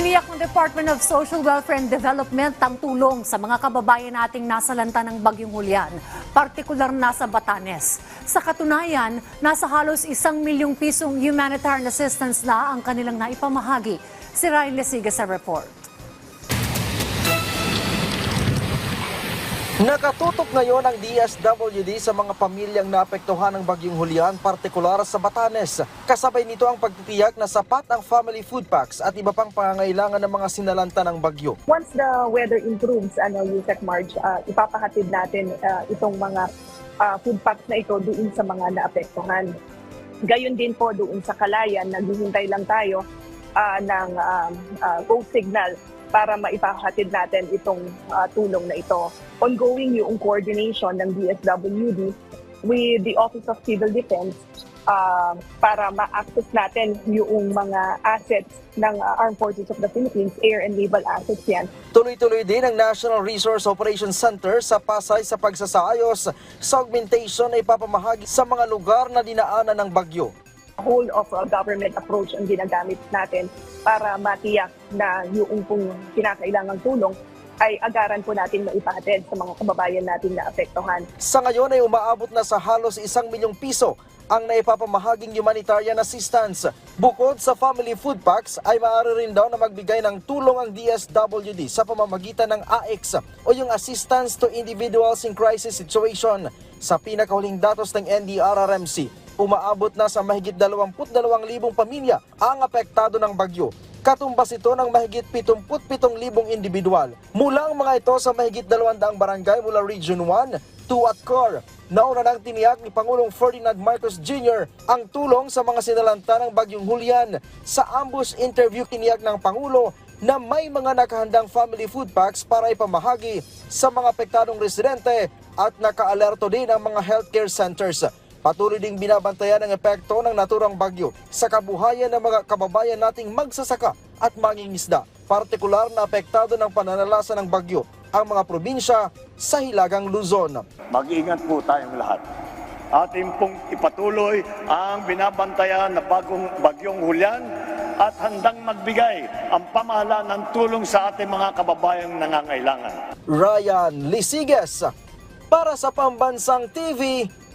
Tiniyak ng Department of Social Welfare and Development ang tulong sa mga kababayan nating nasa lanta ng Bagyong Hulyan, partikular na sa Batanes. Sa katunayan, nasa halos isang milyong pisong humanitarian assistance na ang kanilang naipamahagi. Si Ryan Lesiga sa report. Nakatutok ngayon ang DSWD sa mga pamilyang naapektuhan ng Bagyong Hulyan, partikular sa Batanes. Kasabay nito ang pagtitiyak na sapat ang family food packs at iba pang pangangailangan ng mga sinalanta ng bagyo. once the weather improves, ano, Yusek March, ah, ipapahatid natin ah, itong mga ah, food packs na ito doon sa mga naapektuhan. Gayon din po doon sa Kalayan, naghihintay lang tayo ah, ng um, ah, go signal para maipahatid natin itong ah, tulong na ito. Ongoing yung coordination ng DSWD with the Office of Civil Defense ah, para ma-access natin yung mga assets ng ah, Armed Forces of the Philippines, air and naval assets yan. Tuloy-tuloy din ang National Resource Operations Center sa Pasay sa pagsasaayos sa augmentation na ipapamahagi sa mga lugar na dinaanan ng bagyo. Whole of a government approach ang ginagamit natin para matiyak na yung pong kinakailangang tulong ay agaran po natin maipahatid sa mga kababayan natin na apektuhan. Sa ngayon ay umaabot na sa halos isang milyong piso ang naipapamahaging humanitarian assistance. Bukod sa family food packs ay maaari rin daw na magbigay ng tulong ang DSWD sa pamamagitan ng AX o yung Assistance to Individuals in Crisis Situation. Sa pinakahuling datos ng NDRRMC, umaabot na sa mahigit 22,000 pamilya ang apektado ng bagyo. Katumbas ito ng mahigit 77,000 individual. Mula ang mga ito sa mahigit 200 barangay mula Region 1, 2 at COR. Nauna nang tiniyak ni Pangulong Ferdinand Marcos Jr. ang tulong sa mga sinalanta ng Bagyong Julian. Sa ambush interview tiniyak ng Pangulo na may mga nakahandang family food packs para ipamahagi sa mga apektadong residente at nakaalerto din ang mga healthcare centers. Patuloy ding binabantayan ang epekto ng naturang bagyo sa kabuhayan ng mga kababayan nating magsasaka at mangingisda. Partikular na apektado ng pananalasa ng bagyo ang mga probinsya sa Hilagang Luzon. Mag-ingat po tayong lahat. Atin pong ipatuloy ang binabantayan na bagong bagyong hulyan at handang magbigay ang pamahalaan ng tulong sa ating mga kababayang nangangailangan. Ryan Lisiges para sa Pambansang TV